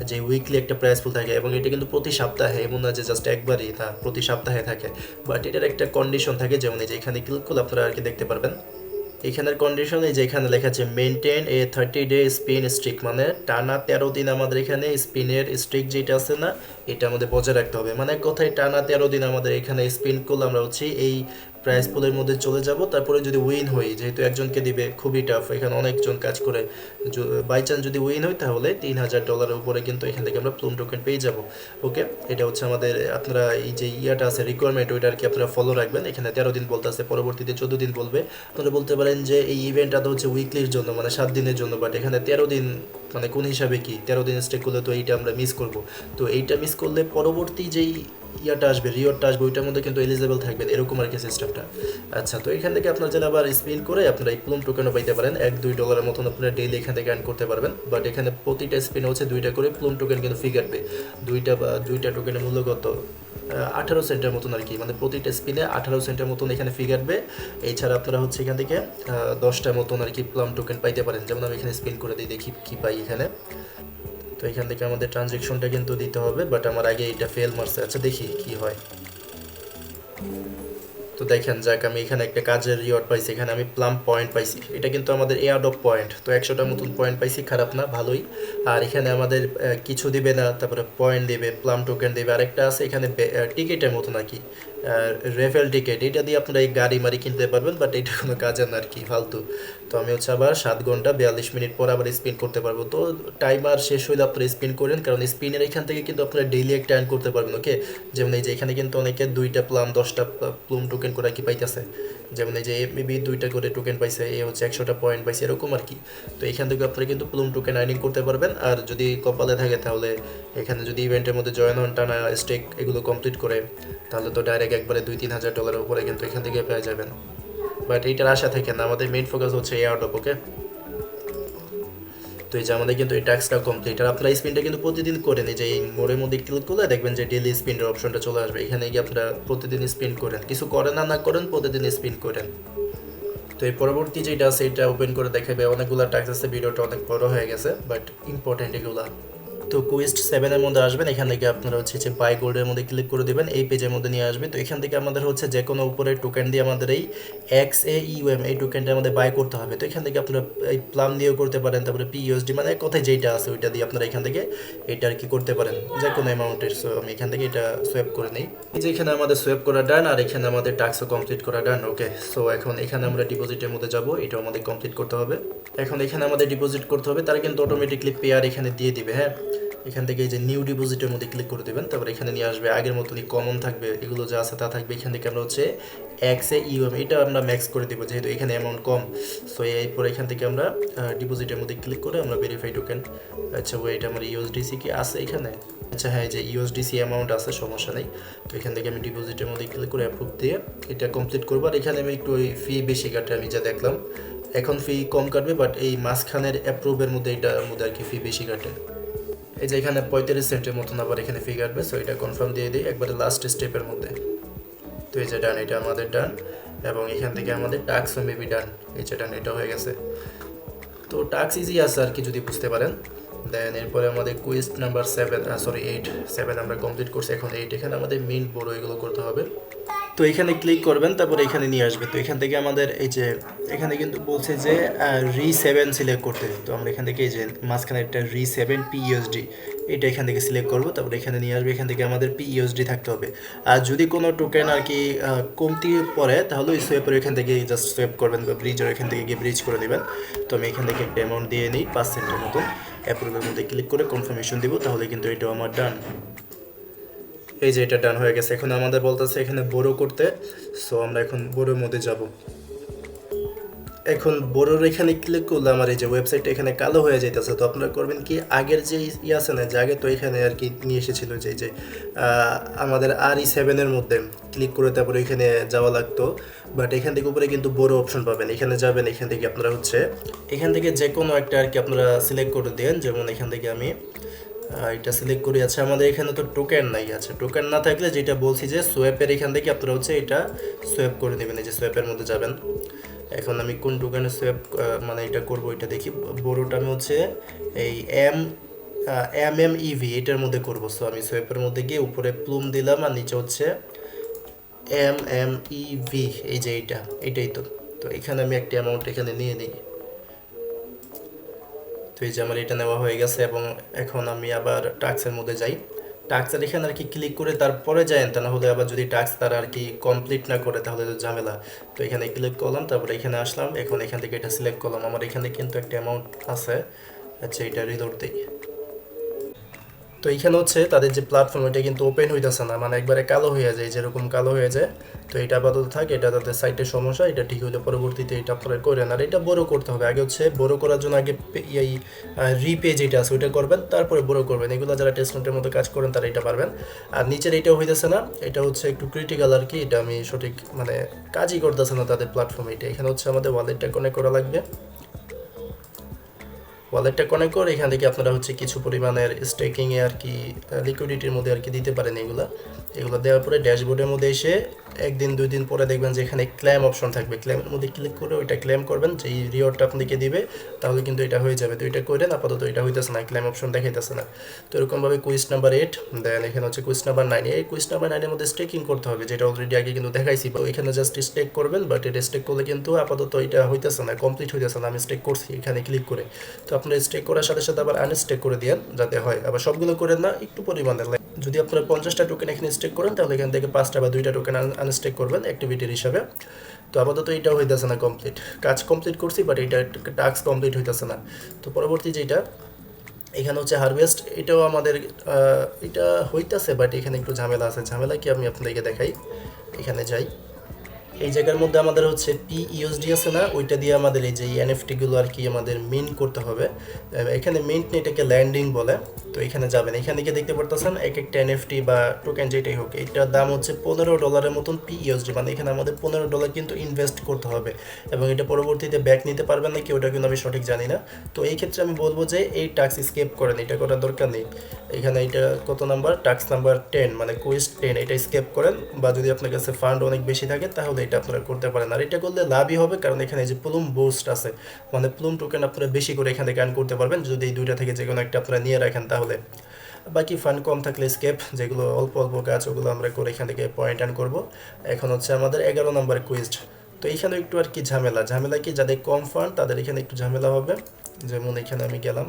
যে উইকলি একটা প্রাইস ফুল থাকে এবং এটা কিন্তু প্রতি সপ্তাহে, এমন না যে জাস্ট একবারই, না, প্রতি সপ্তাহে থাকে। বাট এটার একটা কন্ডিশন থাকে যেমন এই যে এখানে ক্লিক করলে আপনারা আর কি দেখতে পারবেন। এখানের কন্ডিশনে যে এখানে লেখা আছে maintain a thirty day spin streak মানে টানা তেরো দিন আমাদের এখানে স্পিনের স্ট্রিক যেটা আছে না এটা আমাদের বজায় রাখতে হবে। মানে কথায় টানা তেরো দিন আমাদের এখানে স্পিন করলে আমরা হচ্ছে এই প্রাইস পুলের মধ্যে চলে যাব। তারপরে যদি উইন হই, যেহেতু একজনকে দিবে, খুবই টাফ এখানে অনেকজন কাজ করে। বাই চান্স যদি উইন হই, তাহলে তিন হাজার ডলারের উপরে কিন্তু এখান থেকে আমরা প্লুম টোকেন পেয়ে যাব। ওকে এটা হচ্ছে আমাদের, আপনারা এই যে ইয়াটা আছে রিকোয়ারমেন্ট ওইটা আর কি আপনারা ফলো রাখবেন। এখানে তেরো দিন বলতে আছে পরবর্তীতে চোদ্দ দিন বলবে। আপনারা বলতে পারেন যে এই ইভেন্টটা তো হচ্ছে উইকলির জন্য মানে সাত দিনের জন্য বাট এখানে তেরো দিন মানে কোন হিসাবে কি? তেরো দিন স্টে করলে তো এইটা আমরা মিস করব। তো এইটা মিস করলে পরবর্তী যেই ইয়াটা আসবে রিওয়ার্ডটা আসবে, ওইটার মধ্যে কিন্তু এলিজেবল থাকবেন এরকম আর কি সিস্টেমটা আচ্ছা তো এখান থেকে আপনার যেন আবার স্পিল করে আপনারা এই প্লুম টোকেনও পাইতে পারেন। এক, দুই ডলারের মতন আপনারা ডেইলি এখান থেকে আর্ন করতে পারবেন। বাট এখানে প্রতিটা স্পিনে হচ্ছে দুইটা করে প্লুম টোকেন কিন্তু ফি কাটবে। দুইটা বা, দুইটা টোকেনের মূল্য কত? আঠারো সেন্টের মতন আর কি মানে প্রতিটা স্পিনে আঠারো সেন্টের মতন এখানে ফি কাটবে। এছাড়া আপনারা হচ্ছে এখান থেকে দশটার মতন আর কি প্লাম টোকেন পাইতে পারেন। যেমন আমি এখানে স্পিন করে দিই, দেখি কি পাই এখানে। তো এখান থেকে আমাদের ট্রানজেকশনটা কিন্তু দিতে হবে বাট আমার আগে এটা ফেল মারছে। আচ্ছা দেখি কি হয়। তো দেখেন, যাক, আমি এখানে একটা কাজের রিওয়ার্ড পাইছি, এখানে আমি প্লাম পয়েন্ট পাইছি। এটা কিন্তু আমাদের এয়ার্ড অফ পয়েন্ট তো একশোটার মতন পয়েন্ট পাইছি, খারাপ না, ভালোই। আর এখানে আমাদের কিছু দিবে না, তারপরে পয়েন্ট দেবে প্লাম টোকেন দেবে, আরেকটা আছে এখানে টিকিটের মতন আর কি রেফেল টিকিট, এটা দিয়ে আপনারা এই গাড়ি মারি কিনতে পারবেন বাট এটা কোনো কাজের না আর কি, ফালতু। তো আমি হচ্ছে আবার সাত ঘণ্টা বিয়াল্লিশ মিনিট পর আবার স্পিন করতে পারব। তো টাইমার শেষ হইলে আপনারা স্পিন করেন, কারণ স্পিনের এখান থেকে কিন্তু আপনারা ডেইলি একটা আর্ন করতে পারবেন ওকে যেমন এই যে এখানে কিন্তু অনেকে দুইটা প্লাম দশটা প্লুম টোকেন করে কি পাইতেছে। যেমন এই যে মেবি দুইটা করে টোকেন পাইছে, এ হচ্ছে একশোটা পয়েন্ট পাইছে, এরকম আর কি। তো এখান থেকে আপনারা কিন্তু প্লুম টোকেন আর্নিং করতে পারবেন। আর যদি কপালে থাকে তাহলে এখানে যদি ইভেন্টের মধ্যে জয়েন হন, টানা স্টেক এগুলো কমপ্লিট করে, তাহলে তো ডাইরেক্ট একবারে দুই, তিন হাজার ডলারের উপরে কিন্তু এখান থেকে পেয়ে যাবেন। বাট এইটার আশা থাকে না আমাদের মেইন ফোকাস হচ্ছে এয়ারডপ ওকে তো এই যে আমাদের কিন্তু এই ট্যাক্সটা কমপ্লিট আর আপনারা স্পিনটা কিন্তু প্রতিদিন করেন। এই যে এই মোড়ের মধ্যে ক্লিক করলে দেখবেন যে ডেলি স্পিনের অপশনটা চলে আসবে। এখানে গিয়ে আপনারা প্রতিদিন স্পিন করেন। কিছু করেন না না করেন, প্রতিদিন স্পিন করেন। তো এই পরবর্তী যেটা আছে, এটা ওপেন করে দেখাবে। অনেকগুলো ট্যাক্স আছে, ভিডিওটা অনেক বড় হয়ে গেছে বাট ইম্পর্টেন্ট এগুলা। তো কুইস্ট সেভেনের মধ্যে আসবেন, এখান থেকে আপনারা হচ্ছে যে বাই গোল্ডের মধ্যে ক্লিক করে দেবেন, এই পেজের মধ্যে নিয়ে আসবে তো এখান থেকে আমাদের হচ্ছে যে কোনো উপরে টোকেন দিয়ে আমাদের এই এক্স এ ইউএম এই টোকেনটা আমাদের বাই করতে হবে। তো এখান থেকে আপনারা এই প্লাম দিয়েও করতে পারেন, তারপরে পিইউএসডি মানে কোথায় যেটা আছে ওইটা দিয়ে আপনারা এখান থেকে এটা আর কি করতে পারেন। যে কোনো অ্যামাউন্টের সো আমি এখান থেকে এটা সোয়েপ করে নিই। যে এখানে আমাদের সোয়েপ করা ডান আর এখানে আমাদের টাস্কও কমপ্লিট করা ডান ওকে সো এখন এখানে আমরা ডিপোজিটের মধ্যে যাব, এটাও আমাদের কমপ্লিট করতে হবে। এখন এখানে আমাদের ডিপোজিট করতে হবে, তারা কিন্তু অটোমেটিকলি পেয়ার এখানে দিয়ে দিবে হ্যাঁ? এখান থেকে এই যে নিউ ডিপোজিটের মধ্যে ক্লিক করে দেবেন, তারপর এখানে নিয়ে আসবে, আগের মতনই কমন থাকবে, এগুলো যা আছে তা থাকবে। এখান থেকে আমরা হচ্ছে এক্সে ইউএম এটা আমরা ম্যাক্স করে দেবো, যেহেতু এখানে অ্যামাউন্ট কম। সো এরপর এখান থেকে আমরা ডিপোজিটের মধ্যে ক্লিক করে আমরা ভেরিফাই টোকেন আচ্ছা ওয়েট আমার ইউএসডিসি কি আছে এখানে? আচ্ছা হ্যাঁ যে ইউএসডিসি অ্যামাউন্ট আছে, সমস্যা নেই। তো এখান থেকে আমি ডিপোজিটের মধ্যে ক্লিক করে অ্যাপ্রুভ দিয়ে এটা কমপ্লিট করব। আর এখানে আমি একটু ওই ফি বেশি কাটে, আমি যা দেখলাম। এখন ফি কম কাটবে বাট এই মাঝখানের অ্যাপ্রুভের মধ্যে এটার মধ্যে আর কি ফি বেশি কাটে। এই যে এখানে পঁয়ত্রিশ সেন্টের মতন আবার এখানে ফি কাটবে সো এটা কনফার্ম দিয়ে দিই, একবারে লাস্ট স্টেপের মধ্যে। তো এই যে ডান এটা আমাদের ডান এবং এখান থেকে আমাদের টাক্সও মেবি ডান এই যে ডান এটা হয়ে গেছে। তো টাক্স ইজি আছে আর কি যদি বুঝতে পারেন। দেন এরপরে আমাদের quest number seven sorry eight seven আমরা কমপ্লিট করছি, এখন এইট এখানে আমাদের মিন্ট বড় এগুলো করতে হবে। তো এখানে ক্লিক করবেন, তারপরে এখানে নিয়ে আসবে। তো এখান থেকে আমাদের এই যে, এখানে কিন্তু বলছে যে রি সেভেন সিলেক্ট করতে। তো আমরা এখান থেকে এই যে, মাঝখানে একটা রি সেভেন পি ইউএসডি এটা এখান থেকে সিলেক্ট করব, তারপরে এখানে নিয়ে আসবে, এখান থেকে আমাদের পি ইউএসডি থাকতে হবে। আর যদি কোনো টোকেন আর কি কমতি পড়ে, তাহলে ওই সোয়েপের এখান থেকে জাস্ট সোয়েপ করবেন, বা ব্রিজের এখান থেকে গিয়ে ব্রিজ করে নেবেন। তো আমি এখান থেকে একটা অ্যামাউন্ট দিয়ে নিই, পাঁচ সেন্টের মতন। অ্যাপ্রুভের মধ্যে ক্লিক করে কনফার্মেশন দিব, তাহলে কিন্তু এটাও আমার ডান এই যে এটা ডান হয়ে গেছে। এখন আমাদের বলতেছে এখানে বড় করতে। সো আমরা এখন বড়োর মধ্যে যাব। এখন বড়োর এখানে ক্লিক করলে আমার এই যে ওয়েবসাইটটা এখানে কালো হয়ে যাইতেছে। তো আপনারা করবেন কি, আগের যে ই আছে না, যে আগে তো এখানে আর কি নিয়ে এসেছিল যে যে আমাদের আর ই সেভেনের মধ্যে ক্লিক করে তারপরে এখানে যাওয়া লাগতো। বাট এখান থেকে উপরে কিন্তু বড় অপশন পাবেন। এখানে যাবেন, এখান থেকে আপনারা হচ্ছে, এখান থেকে যে কোনো একটা আর কি আপনারা সিলেক্ট করে দেন। যেমন এখান থেকে আমি এটা সিলেক্ট করি। আছে আমাদের এখানে তো টোকেন নাই। আছে টোকেন না থাকলে যেটা বলছি যে সোয়েপের এখান থেকে আপনারা হচ্ছে এটা সোয়েপ করে নেবেন। এই যে সোয়েপের মধ্যে যাবেন। এখন আমি কোন টোকেনে সোয়েপ মানে এটা করব এটা দেখি। বড়োটা আমি হচ্ছে এই এম এম এম ইভি এটার মধ্যে করব। সো আমি সোয়েপের মধ্যে গিয়ে উপরে প্লুম দিলাম আর নিচে হচ্ছে এম এম ই ভি এই যে এইটা, এটাই তো। তো এখানে আমি একটা অ্যামাউন্ট এখানে নিয়ে নিই। তো আমার এটা নেওয়া হয়ে গেছে এবং এখন আমি আবার টাক্সের মধ্যে যাই। টাক্সের এখানে আর কি ক্লিক করে তারপরে যাই তা হলে আবার যদি টাক্স তারা আর কি কমপ্লিট না করে তাহলে তো ঝামেলা। তো এখানে ক্লিক করলাম, তারপরে এখানে আসলাম। এখন এখান থেকে এটা সিলেক্ট করলাম। আমার এখানে কিন্তু একটা অ্যামাউন্ট আছে। আচ্ছা এটা রিলোড দিই। তো এখানে হচ্ছে তাদের যে প্ল্যাটফর্ম এটা কিন্তু ওপেন হইতেছে না। মানে একবারে কালো হয়ে যায়, যেরকম কালো হয়ে যায়। তো এটা আপাতত থাক, এটা তাদের সাইটের সমস্যা, এটা ঠিক হলে পরবর্তীতে এটা আপনারা করেন। আর এটা বড় করতে হবে। আগে হচ্ছে বড় করার জন্য আগে এই রিপে যেটা আছে, ওইটা করবেন, তারপরে বড় করবেন। এগুলো যারা টেস্টমেন্টের মতো কাজ করেন, তারা এটা পারবেন। আর নিচের এটাও হইতেছে না, এটা হচ্ছে একটু ক্রিটিক্যাল আর কি, এটা আমি সঠিক মানে কাজই করতেছে না তাদের প্ল্যাটফর্মে এটা। এখানে হচ্ছে আমাদের ওয়ালেটটা কানেক্ট করা লাগবে। ওয়ালেটটা কানেক্ট করে এখান থেকে আপনারা হচ্ছে কিছু পরিমাণের স্টেকিংয়ে আর কি লিকুইডিটির মধ্যে আর কি দিতে পারেন এগুলো। এগুলো দেওয়ার পরে ড্যাশবোর্ডের মধ্যে এসে একদিন দুই দিন পরে দেখবেন যে এখানে ক্লেম অপশন থাকবে। ক্লেমের মধ্যে ক্লিক করে ওইটা ক্লেম করবেন, যে এই রিওয়ার্ডটা আপনাকে দিবে, তাহলে কিন্তু এটা হয়ে যাবে। তো এটা করেন আপাতত এটা হইতেছে না ক্লেম অপশন দেখাইতেছে না। তো এরকমভাবে কুইজ নাম্বার এইট দেন এখানে হচ্ছে কুইজ নাম্বার নাইন এই কুইজ নাম্বার নাইনের মধ্যে স্টেকিং করতে হবে, যেটা অলরেডি আগে কিন্তু দেখাইছি। তো এখানে জাস্ট স্টেক করবেন বাট এটা স্টেক করলে কিন্তু আপাতত এটা হইতেছে না কমপ্লিট হইতেছে না, আমি স্টেক করছি এখানে ক্লিক করে। তো আপনারা স্টেক করার সাথে সাথে আবার আনস্টেক করে দিয়েন, যাতে হয়। আবার সবগুলো করেন না, একটু পরিমাণে যদি আপনারা পঞ্চাশটা টোকেন এখানে স্টেক করেন, তাহলে এখান থেকে পাঁচটা বা দুইটা টোকেন আনস্টেক করবেন অ্যাক্টিভিটির হিসাবে। তো আপাতত এটাও হইতেছে না কমপ্লিট কাজ কমপ্লিট করছি বাট এটা টাস্ক কমপ্লিট হইতেছে না। তো পরবর্তী যেটা, এখানে হচ্ছে হারভেস্ট এটাও আমাদের এটা হইতেছে বাট এখানে একটু ঝামেলা আছে। ঝামেলা কি আমি আপনাদেরকে দেখাই। এখানে যাই। এই জায়গার মধ্যে আমাদের হচ্ছে পি ইউএসডি আছে না? ওইটা দিয়ে আমাদের এই যে এনএফটি গুলো আর কি আমাদের মিন্ট করতে হবে। এখানে মিন্ট এটাকে ল্যান্ডিং বলে। তো এখানে যাবেন। এখানে গিয়ে দেখতে পারতেছেন এক একটা এনএফটি বা টোকেন যেটাই হোক, এটার দাম হচ্ছে পনেরো ডলারের মতন পি ইউএসডি মানে এখানে আমাদের পনেরো ডলার কিন্তু ইনভেস্ট করতে হবে। এবং এটা পরবর্তীতে ব্যাক নিতে পারবেন না কি ওটা কিন্তু আমি সঠিক জানি না। তো এই ক্ষেত্রে আমি বলব যে এই টাক্স স্কেপ করেন। এটা করার দরকার নেই। এখানে এটা কত নাম্বার টাক্স নাম্বার টেন মানে কুইস্ট টেন এটা স্কেপ করেন। বা যদি আপনার কাছে ফান্ড অনেক বেশি থাকে, তাহলে এটা আপনারা করতে পারেন। আর এটা করলে লাভই হবে, কারণ এখানে যে প্লুম বুস্ট আছে মানে প্লুম টোকেন আপনারা বেশি করে এখান আর্ন করতে পারবেন। যদি এই দুইটা থেকে যে কোনো একটা আপনারা নিয়ে রাখেন তাহলে। বাকি ফান্ড কম থাকলে স্কেপ যেগুলো অল্প অল্প কাজ, ওগুলো আমরা করে এখান থেকে পয়েন্ট আর্ন করব। এখন হচ্ছে আমাদের এগারো নম্বর কুইস্ট তো এখানে একটু আর কি ঝামেলা। ঝামেলা কি? যাদের কম ফান্ড তাদের এখানে একটু ঝামেলা হবে। যেমন এখানে আমি গেলাম।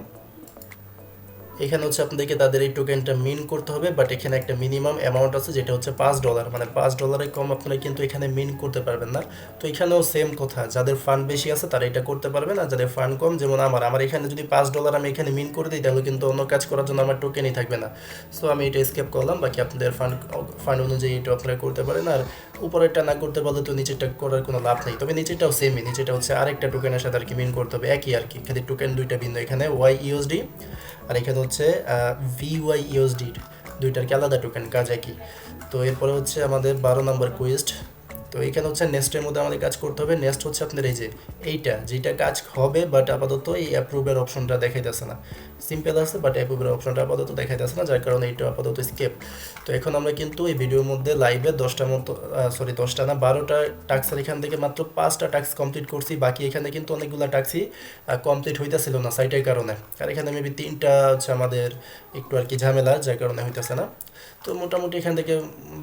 এখানে হচ্ছে আপনাদেরকে তাদের এই টোকেনটা মিন করতে হবে বাট এখানে একটা মিনিমাম অ্যামাউন্ট আছে, যেটা হচ্ছে পাঁচ ডলার মানে পাঁচ ডলারের কম আপনারা কিন্তু এখানে মিন করতে পারবেন না। তো এখানেও সেম কথা, যাদের ফান্ড বেশি আছে তারা এটা করতে পারবেন, আর যাদের ফান্ড কম, যেমন আমার আমার এখানে যদি পাঁচ ডলার আমি এখানে মিন করে দিই, তাহলে কিন্তু অন্য কাজ করার জন্য আমার টোকেনই থাকবে না। সো আমি এটা স্কেপ করলাম, বাকি আপনাদের ফান্ড ফান্ড অনুযায়ী এটা আপনারা করতে পারেন, আর উপরেরটা না করতে পারলে তো নিচেরটা করার কোনো লাভ নেই। তবে নিচেরটাও সেমই নিচেটা হচ্ছে আরেকটা টোকেনের সাথে আর কি মিন করতে হবে, একই আর কি। খালি টোকেন দুইটা বিন্দু এখানে ওয়াই ইউএসডি আর এখানে হচ্ছে ভি ওয়াই ইউএসডি দুইটার কি আলাদা টোকেন কাজ একই তো এরপরে হচ্ছে আমাদের বারো নম্বর কুইস্ট তো এখানে হচ্ছে নেক্সটের মধ্যে আমাদের কাজ করতে হবে। নেক্সট হচ্ছে আপনার এই যে এইটা যেটা কাজ হবে বাট আপাতত এই অ্যাপ্রুভের অপশনটা দেখাইতেছে না। সিম্পল আছে বাট অ্যাপ্রুভের অপশনটা আপাতত দেখাইতেছে না, যার কারণে এইটা আপাতত স্কেপ তো এখন আমরা কিন্তু এই ভিডিওর মধ্যে লাইভে দশটার মতো সরি দশটা না, বারোটা টাক্সের এখান থেকে মাত্র পাঁচটা টাক্স কমপ্লিট করছি। বাকি এখানে কিন্তু অনেকগুলো টাক্সই কমপ্লিট হইতেছিল না সাইটের কারণে। আর এখানে মেবি তিনটা হচ্ছে আমাদের একটু আর কি ঝামেলা, যার কারণে হইতেছে না। তো মোটামুটি এখান থেকে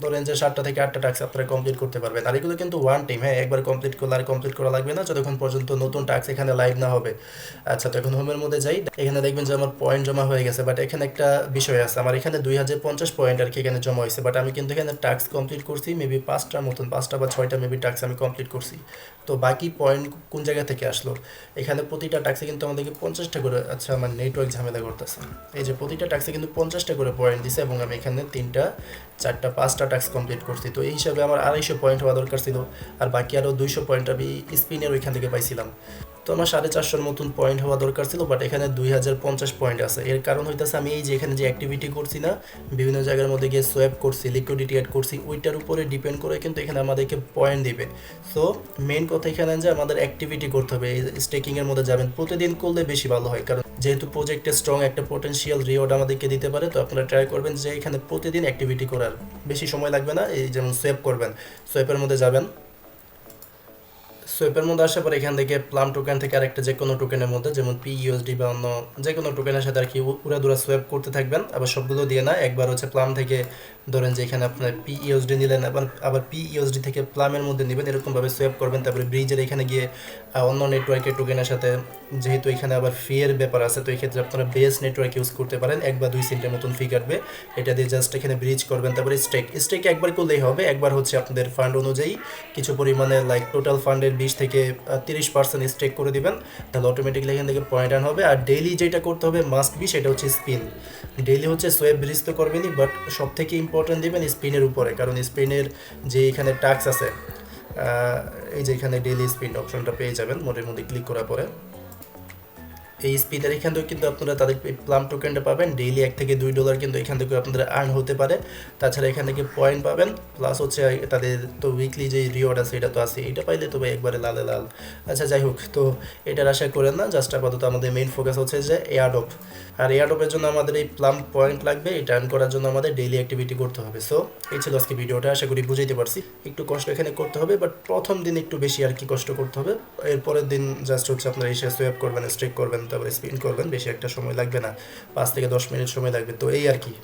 ধরেন যে সাতটা থেকে আটটা টাক্স আপনারা কমপ্লিট করতে পারবেন। আর এগুলো কিন্তু ওয়ান টাইম হ্যাঁ একবার কমপ্লিট করলে আর কমপ্লিট করা লাগবে না। যতক্ষণ পর্যন্ত নতুন টাক্স এখানে লাইভ না হবে। আচ্ছা তো এখন হোমের মধ্যে যাই, এখানে দেখবেন যে আমার পয়েন্ট জমা হয়ে গেছে। বাট এখানে একটা বিষয় আছে, আমার এখানে দুই হাজার পঞ্চাশ পয়েন্ট আর কি এখানে জমা হয়েছে। বাট আমি কিন্তু এখানে টাক্স কমপ্লিট করছি মেবি পাঁচটার মতন, পাঁচটা বা ছয়টা মেবি টাক্স আমি কমপ্লিট করছি। তো বাকি পয়েন্ট কোন জায়গা থেকে আসলো? এখানে প্রতিটা টাক্সে কিন্তু আমাদেরকে পঞ্চাশটা করে আচ্ছা আমার নেটওয়ার্ক ঝামেলা করতেছে। এই যে প্রতিটা টাক্সে কিন্তু পঞ্চাশটা করে পয়েন্ট দিছে এবং আমি এখানে তিনটা, চারটা, পাঁচটা টাক্স কমপ্লিট করছি। তো এই হিসাবে আমার আড়াইশো পয়েন্ট হওয়া দরকার ছিল, আর বাকি আরও দুইশো পয়েন্ট আমি স্পিনের ওইখান থেকে পাইছিলাম। তো আমার সাড়ে চারশোর মতন পয়েন্ট হওয়া দরকার ছিল বাট এখানে দুই হাজার পঞ্চাশ পয়েন্ট আছে। এর কারণ হইতেছে আমি এই যে এখানে যে অ্যাক্টিভিটি করছি না, বিভিন্ন জায়গার মধ্যে গিয়ে সোয়াপ করছি লিকুইডিটি অ্যাড করছি, ওইটার উপরে ডিপেন্ড করে কিন্তু এখানে আমাদেরকে পয়েন্ট দিবে। সো মেন কথা এখানে যে আমাদের অ্যাক্টিভিটি করতে হবে, এই স্টেকিংয়ের মধ্যে যাবেন। প্রতিদিন করলে বেশি ভালো হয়, কারণ যেহেতু প্রজেক্টে স্ট্রং একটা পোটেন্সিয়াল রিওয়ার্ড আমাদেরকে দিতে পারে, তো আপনারা ট্রাই করবেন যে এখানে প্রতিদিন অ্যাক্টিভিটি করার। বেশি সময় লাগবে না, এই যেমন সোয়াপ করবেন সোয়াপের মধ্যে যাবেন। সোয়েপের মধ্যে আসার পর এখান থেকে প্লাম টোকেন থেকে আরেকটা যে কোনো টোকেনের মধ্যে, যেমন পি ইউএসডি বা অন্য যে কোনো টোকেনের সাথে আর কি পুরা দুরা সোয়েপ করতে থাকবেন। আবার সবগুলো দিয়ে না, একবার হচ্ছে প্লাম থেকে ধরেন যে এখানে আপনার পি ইউএসডি নিলেন, আবার আবার পি ইউএসডি থেকে প্লামের মধ্যে নেবেন, এরকমভাবে সোয়েপ করবেন। তারপরে ব্রিজের এখানে গিয়ে অন্য নেটওয়ার্কের টোকেনের সাথে, যেহেতু এখানে আবার ফি এর ব্যাপার আছে, তো এই ক্ষেত্রে আপনারা বেস নেটওয়ার্ক ইউজ করতে পারেন। এক বা দুই সেন্টের মতন ফি কাটবে। এটা দিয়ে জাস্ট এখানে ব্রিজ করবেন, তারপরে স্টেক স্টেক একবার করলেই হবে। একবার হচ্ছে আপনাদের ফান্ড অনুযায়ী কিছু পরিমাণে লাইক টোটাল ফান্ডের বিশ থেকে তিরিশ পার্সেন্ট স্টেক করে দিবেন, তাহলে অটোমেটিকলি এখান থেকে পয়েন্ট আন হবে। আর ডেইলি যেটা করতে হবে মাস্ট বি সেটা হচ্ছে স্পিন ডেইলি হচ্ছে সোয়েব ব্রিজ তো করবেনই বাট সব থেকে ইম্পর্টেন্ট দেবেন স্পিনের উপরে, কারণ স্পিনের যে এখানে টাক্স আছে এই যে এখানে ডেইলি স্পিন অপশনটা পেয়ে যাবেন, মোটের মধ্যে ক্লিক করার পরে। এই স্পিডের এখান থেকে কিন্তু আপনারা তাদের প্লাম টোকেনটা পাবেন। ডেইলি এক থেকে দুই ডলার কিন্তু এখান থেকে আপনাদের আর্ন হতে পারে। তাছাড়া এখান থেকে পয়েন্ট পাবেন। প্লাস হচ্ছে তাদের তো উইকলি যে রিওয়ার্ড আছে, এটা তো আছে। এটা পাইলে তো ভাই একবারে লালে লাল। আচ্ছা যাই হোক, তো এটার আশা করেন না। জাস্ট আপাতত আমাদের মেইন ফোকাস হচ্ছে যে এয়ারডপ আর এয়ারডপের জন্য আমাদের এই প্লাম পয়েন্ট লাগবে। এটা আর্ন করার জন্য আমাদের ডেইলি অ্যাক্টিভিটি করতে হবে। সো এই ছিল আজকে ভিডিওটা। আশা করি বুঝাইতে পারছি। একটু কষ্ট এখানে করতে হবে বাট প্রথম দিন একটু বেশি আর কি কষ্ট করতে হবে। এরপরের দিন জাস্ট হচ্ছে আপনারা এসে সোয়াপ করবেন স্ট্রেক করবেন। তারপরে স্পিন করবেন, বেশি একটা সময় লাগবে না। পাঁচ থেকে দশ মিনিট সময় লাগবে। তো এই আর কি।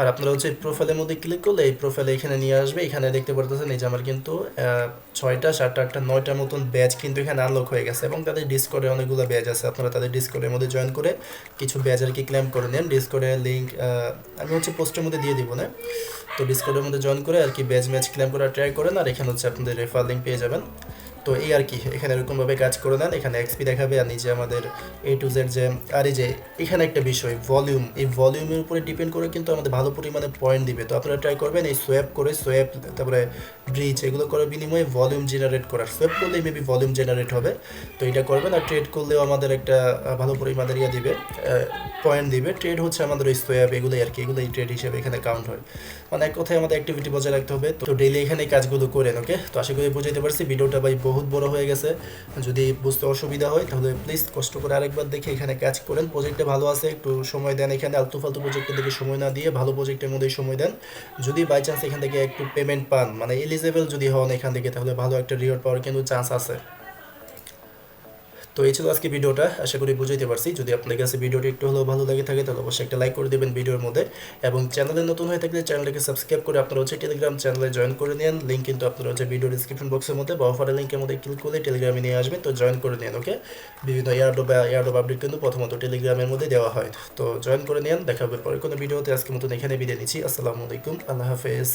আর আপনারা হচ্ছে প্রোফাইলের মধ্যে ক্লিক করলে এই প্রোফাইলে এখানে নিয়ে আসবে। এখানে দেখতে পারতেছেন এই যে আমার কিন্তু ছয়টা, সাতটা, আটটা নয়টার মতন ব্যাচ কিন্তু এখানে আনলক হয়ে গেছে এবং তাদের ডিসকোডে অনেকগুলো ব্যাচ আছে। আপনারা তাদের ডিসকোডের মধ্যে জয়েন করে কিছু ব্যাচ আর কি ক্লেম করে নেন। ডিসকোডের লিঙ্ক আমি হচ্ছে পোস্টের মধ্যে দিয়ে দিব না। তো ডিসকোডের মধ্যে জয়েন করে আর কি ব্যাচ ম্যাচ ক্লেম করা ট্রাই করেন। আর এখানে হচ্ছে আপনাদের রেফার লিঙ্ক পেয়ে যাবেন। তো এই আর কি, এখানে এরকমভাবে কাজ করে নেন, এখানে এক্সপি দেখাবে আর নিচে আমাদের এ টু জেড যে, আর এই যে, এখানে একটা বিষয় ভলিউম এই ভলিউমের উপরে ডিপেন্ড করে কিন্তু আমাদের ভালো পরিমাণে পয়েন্ট দিবে। তো আপনারা ট্রাই করবেন এই সোয়াপ করে সোয়াপ তারপরে ব্রিজ এগুলো করার বিনিময়ে ভলিউম জেনারেট করার। সোয়াপ করলেই মেবি ভলিউম জেনারেট হবে। তো এটা করবেন আর ট্রেড করলেও আমাদের একটা ভালো পরিমাণের ইয়ে দিবে পয়েন্ট দিবে। ট্রেড হচ্ছে আমাদের ওই সোয়াপ এগুলোই আর কি এগুলো এই ট্রেড হিসেবে এখানে কাউন্ট হয়। মানে এক কথায় আমাদের অ্যাক্টিভিটি বজায় রাখতে হবে। তো ডেইলি এখানে কাজগুলো করেন ওকে তো আশা করি বুঝাইতে পারছি। ভিডিওটা ভাই বহুত বড় হয়ে গেছে। যদি বুঝতে অসুবিধা হয়, তাহলে প্লিজ কষ্ট করে আরেকবার দেখে এখানে কাজ করেন। প্রজেক্টে ভালো আছে, একটু সময় দেন এখানে, আলতু ফালতু প্রজেক্টের দিকে সময় না দিয়ে ভালো প্রজেক্টের মধ্যেই সময় দেন। যদি বাই চান্স এখান থেকে একটু পেমেন্ট পান মানে এলিজেবল যদি হন এখান থেকে, তাহলে ভালো একটা রিওয়ার্ড পাওয়ার কিন্তু চান্স আছে। তো এই ছিল আজকে ভিডিওটা। আশা করি বুঝাইতে পারছি। যদি আপনার কাছে ভিডিওটি একটু হলেও ভালো লাগে থাকে, তাহলে অবশ্যই একটা লাইক করে দেবেন ভিডিওর মধ্যে। এবং চ্যানেলে নতুন হয়ে থাকলে চ্যানেলটাকে সাবস্ক্রাইব করে আপনারা হচ্ছে টেলিগ্রাম চ্যানেলে জয়েন করে নেন লিঙ্ক কিন্তু আপনারা হচ্ছে ভিডিও ডিসক্রিপশন বক্সের মধ্যে বা অফারের লিঙ্কের মধ্যে ক্লিক করলে টেলিগ্রামে নিয়ে আসবেন। তো জয়েন করে নেন ওকে বিভিন্ন এয়ারডো বা এয়ারডো আপডেট কিন্তু প্রথমত টেলিগ্রামের মধ্যে দেওয়া হয়। তো জয়েন করে নেন দেখা হবে পরে কোনো ভিডিওতে। আজকে মতন এখানে বিদায় নিচ্ছি। আসসালামু আলাইকুম। আল্লাহ হাফেজ।